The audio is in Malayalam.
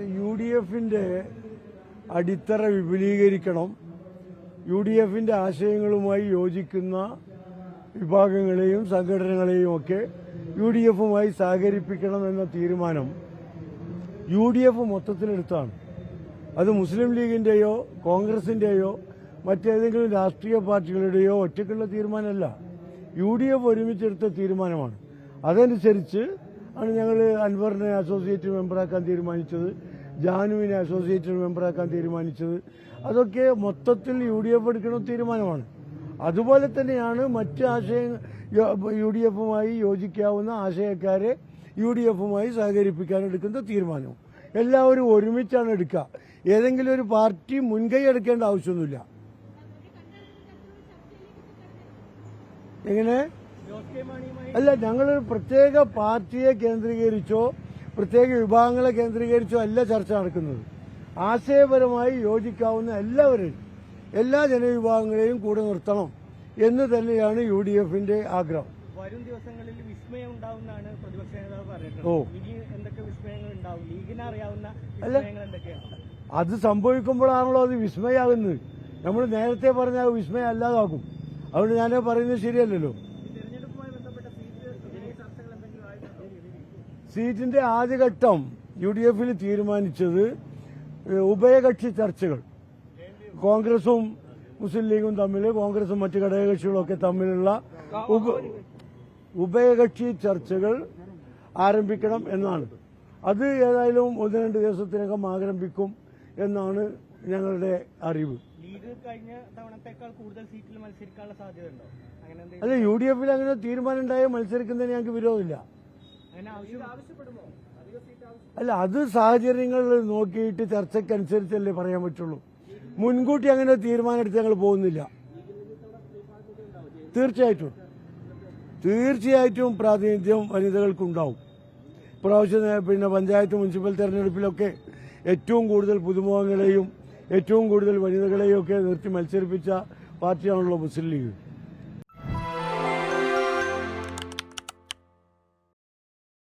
യു ഡി എഫിന്റെ അടിത്തറ വിപുലീകരിക്കണം. യു ഡി എഫിന്റെ ആശയങ്ങളുമായി യോജിക്കുന്ന വിഭാഗങ്ങളെയും സംഘടനകളെയും ഒക്കെ യു ഡി എഫുമായി സഹകരിപ്പിക്കണം എന്ന തീരുമാനം യു ഡി എഫ് മൊത്തത്തിലെടുത്താണ്. അത് മുസ്ലിം ലീഗിന്റെയോ കോൺഗ്രസിന്റെയോ മറ്റേതെങ്കിലും രാഷ്ട്രീയ പാർട്ടികളുടെയോ ഒറ്റയ്ക്കുള്ള തീരുമാനമല്ല. യു ഡി എഫ് ഒരുമിച്ചെടുത്ത തീരുമാനമാണ്. അതനുസരിച്ച് ആണ് ഞങ്ങൾ അൻവറിനെ അസോസിയേറ്റ് മെമ്പറാക്കാൻ തീരുമാനിച്ചത് ജാനുവിനെ അസോസിയേറ്റ് മെമ്പറാക്കാൻ തീരുമാനിച്ചത്. അതൊക്കെ മൊത്തത്തിൽ യു ഡി എഫ് എടുക്കുന്ന തീരുമാനമാണ്. അതുപോലെ തന്നെയാണ് മറ്റ് ആശയ യു ഡി എഫുമായി യോജിക്കാവുന്ന ആശയക്കാരെ യു ഡി എഫുമായി സഹകരിപ്പിക്കാൻ എടുക്കുന്ന തീരുമാനവും. എല്ലാവരും ഒരുമിച്ചാണ് എടുക്കുക ഏതെങ്കിലും ഒരു പാർട്ടി മുൻകൈ എടുക്കേണ്ട ആവശ്യമൊന്നുമില്ല. എങ്ങനെ? അല്ല ഞങ്ങളൊരു പ്രത്യേക പാർട്ടിയെ കേന്ദ്രീകരിച്ചോ പ്രത്യേക വിഭാഗങ്ങളെ കേന്ദ്രീകരിച്ചോ അല്ല ചർച്ച നടക്കുന്നത്. ആശയപരമായി യോജിക്കാവുന്ന എല്ലാവരെയും എല്ലാ ജനവിഭാഗങ്ങളെയും കൂടെ നിർത്തണം എന്ന് തന്നെയാണ് യു ഡി എഫിന്റെ ആഗ്രഹം. വരും ദിവസങ്ങളിൽ വിസ്മയം പ്രതിപക്ഷ നേതാവ്. പറഞ്ഞിട്ടുള്ളത്. ഇനി എന്തൊക്കെ വിസ്മയങ്ങൾ ഉണ്ടാവും? ലീഗിന് അറിയാവുന്ന അല്ല. വിസ്മയങ്ങൾ എന്തൊക്കെയാണ്? അത് സംഭവിക്കുമ്പോഴാണല്ലോ അത് വിസ്മയാകുന്നത്. നമ്മൾ നേരത്തെ പറഞ്ഞാൽ വിസ്മയം അല്ലാതാക്കും അതുകൊണ്ട് ഞാൻ പറയുന്നത് ശരിയല്ലല്ലോ. സീറ്റിന്റെ ആദ്യഘട്ടം യു ഡി എഫിൽ തീരുമാനിച്ചത് ഉഭയകക്ഷി ചർച്ചകൾ. കോൺഗ്രസും മുസ്ലിം ലീഗും തമ്മിൽ കോൺഗ്രസും മറ്റ് ഘടകകക്ഷികളൊക്കെ തമ്മിലുള്ള ഉഭയകക്ഷി ചർച്ചകൾ ആരംഭിക്കണം എന്നാണ്. അത് ഏതായാലും ഒന്ന് രണ്ട് ദിവസത്തിനകം ആരംഭിക്കും എന്നാണ് ഞങ്ങളുടെ അറിവ്. അല്ല യു ഡി എഫിൽ അങ്ങനെ തീരുമാനം ഉണ്ടായാൽ മത്സരിക്കുന്നതിന് ഞങ്ങൾക്ക് വിരോധമില്ല. അല്ല അത് സാഹചര്യങ്ങൾ നോക്കിയിട്ട് ചർച്ചക്കനുസരിച്ചല്ലേ പറയാൻ പറ്റുള്ളൂ. മുൻകൂട്ടി അങ്ങനെ തീരുമാനം എടുത്ത് ഞങ്ങൾ പോകുന്നില്ല. തീർച്ചയായിട്ടും. തീർച്ചയായിട്ടും പ്രാതിനിധ്യം വനിതകൾക്കുണ്ടാവും. ഇപ്രാവശ്യം നേ- പിന്നെ പഞ്ചായത്ത് മുനിസിപ്പൽ തെരഞ്ഞെടുപ്പിലൊക്കെ ഏറ്റവും കൂടുതൽ പുതുമുഖങ്ങളെയും ഏറ്റവും കൂടുതൽ വനിതകളെയും ഒക്കെ നിർത്തി മത്സരിപ്പിച്ച പാർട്ടിയാണല്ലോ മുസ്ലിം ലീഗ്.